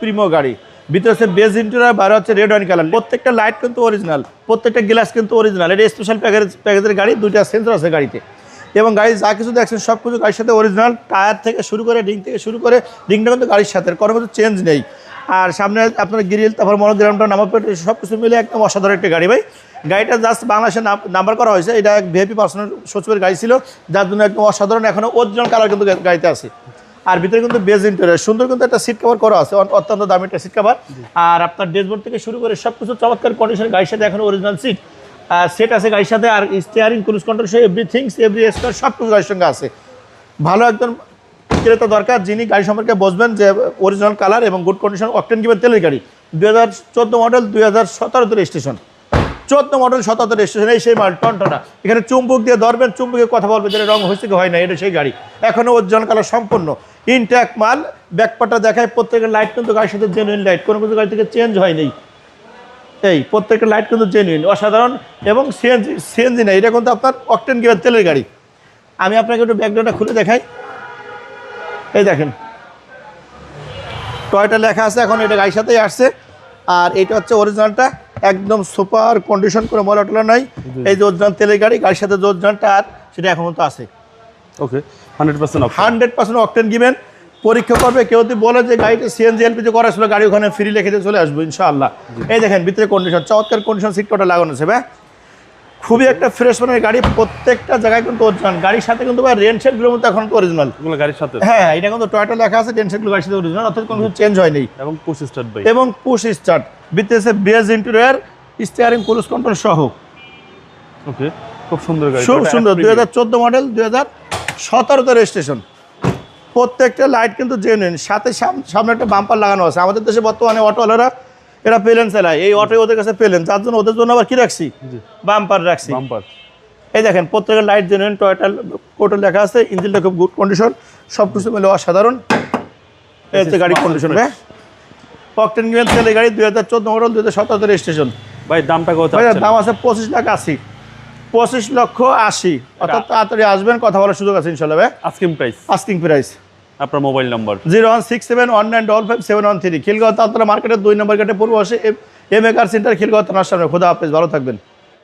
প্রিমো গাড়ি। ভিতরে হচ্ছে বেজ ইন্টেরিয়র বাইরে হচ্ছে রেড ওয়াইন কালার প্রত্যেকটা লাইট কিন্তু অরিজিনাল প্রত্যেকটা গ্লাস কিন্তু অরিজিনাল এটা স্পেশাল প্যাকেজ প্যাকেজের গাড়ি, দুইটা সেন্সর আছে গাড়িতে। এবং গাড়ি যা কিছু দেখছেন, সব কিছু গাড়ির সাথে অরিজিনাল টায়ার থেকে শুরু করে রিং থেকে শুরু করে রিংটা কিন্তু গাড়ির সাথে। কোনো কিছু চেঞ্জ নেই। আর সামনে আপনার গ্রিল তারপর মনোগ্রামটা নাম্বার প্লেট সব কিছু মিলে একদম অসাধারণ একটা গাড়ি ভাই। গাড়িটা জাস্ট বাংলাদেশে নাম্বার করা হয়েছে। এটা এক ভিআইপি পার্সোনাল সচিবের গাড়ি ছিল। যার জন্য একদম অসাধারণ। এখনও অরিজিনাল কালার কিন্তু গাড়িতে আছে। আর ভিতরে কিন্তু বেজ ইন্টেরিয়র সুন্দর কিন্তু একটা সিট কভার করা আছে অত্যন্ত দামি একটা সিট কভার আর আপনার ড্যাশবোর্ড থেকে শুরু করে সব কিছু চমৎকার কন্ডিশন গাড়ির সাথে এখন অরিজিনাল সিট সেট আছে গাড়ির সাথে আর স্টিয়ারিং ক্রুজ কন্ট্রোল সে এভরিথিংস এভরি স্টার সব কিছু গাড়ির সঙ্গে আছে। ভালো একজন ক্রেতা দরকার যিনি গাড়ি সম্পর্কে বসবেন যে অরিজিনাল কালার এবং গুড কন্ডিশন অকটেন গিবেন তেলের গাড়ি। দু হাজার চোদ্দ মডেল দুই হাজার সতেরোতে রেজিস্ট্রেশন চোদ্দ মডেল সতেরো রেজিস্ট্রেশন এই সেই মাল টনটনা এখানে চুম্বক দিয়ে ধরবেন, চুম্বকে কথা বলবেন যেটা রং হয়েছে কি হয় না এটা সেই গাড়ি। এখনও অরিজিনাল কালার সম্পূর্ণ। ইনট্যাক মাল ব্যাকপাটা দেখায়, প্রত্যেকের লাইট কিন্তু গাড়ির সাথে জেনুইন লাইট কোনো কিছু গাড়ি থেকে চেঞ্জ হয়নি এই প্রত্যেকটা লাইট কিন্তু জেনুইন অসাধারণ এবং সিএনজি সিএনজি না এটা কিন্তু আপনার অকটেন গিয়ার তেলের গাড়ি। আমি আপনাকে একটু ব্যাকগ্রাউন্ডটা খুলে দেখাই। এই দেখেন। টয়টা লেখা আছে, এখন এটা গাড়ির সাথেই আসছে। আর এটা হচ্ছে অরিজিনালটা একদম সুপার কন্ডিশন করে ময়লা টলা নাই। এই জোরজান তেলের গাড়ি গাড়ির সাথে জোরজান টায়ার সেটা এখনও তো আছে। Okay hundred percent of hundred percent octane given পরীক্ষা করবে কেউ যদি বলে যে গাড়িটা সিএনজি এলপিজি করা ছিল গাড়ি ওখানে ফ্রি রেখে দিয়ে চলে আসব ইনশাআল্লাহ। এই দেখেন ভিতরে কন্ডিশন চমৎকার কন্ডিশন সিট কটা লাগানো আছে ভাই। খুবই একটা ফ্রেশ মানের গাড়ি প্রত্যেকটা জায়গায় কিন্তু অরিজিনাল গাড়ির সাথে কিন্তু ভাই রেন শেডগুলোর মধ্যে এখন অরিজিনাল গাড়ির সাথে? হ্যাঁ এটা কিন্তু টয়টা লেখা আছে রেন শেডগুলো গাড়ির সাথে অরিজিনাল অর্থাৎ কোনো কিছু চেঞ্জ হয়নি। এবং পুশ স্টার্ট বাই এবং push start বিতেছে beige interior steering cruise control সহ। ওকে খুব সুন্দর গাড়ি। খুব সুন্দর দুই হাজার চোদ্দ মডেল দুই হাজার সতেরোতে রেজিস্ট্রেশন প্রত্যেকটা লাইট কিন্তু জেনুইন সাথে সাম- সামনে একটা বাম্পার লাগানো আছে। আমাদের দেশে বর্তমানে অটোওয়ালারা এরা পেলেন চালায় এই অটো ওদের কাছে পেলেন যার জন্য ওদের জন্য আবার কি রাখছি। বাম্পার রাখছি। বাম্পার এই দেখেন প্রত্যেকের লাইট জেনুইন টয়টা কোটো লেখা আছে ইঞ্জিনটা খুব গুড কন্ডিশন সব কিছু মিলে অসাধারণ। এই হচ্ছে গাড়ি কন্ডিশন হ্যাঁ? অকটেন গিভেন তেলের গাড়ি দুই হাজার চোদ্দ মডেল দুই হাজার সতেরোতে রেজিস্ট্রেশন ভাই দামটা কত চাচ্ছেন? দাম আছে পঁচিশ লাখ আশি। পঁচিশ লক্ষ আশি। অর্থাৎ তাড়াতাড়ি আসবেন কথা বলার সুযোগ আছে ইনশাল্লাহ ভাই আস্কিং প্রাইস আস্কিং প্রাইস আপনার mobile number. Zero one six seven one nine double five seven one three. Khilgaon Taltola মার্কেটের দুই নম্বর গেটে পূর্ব আসে M A car centre Khilgaon থানার সামনে। খোদা হাফেজ, ভালো থাকবেন।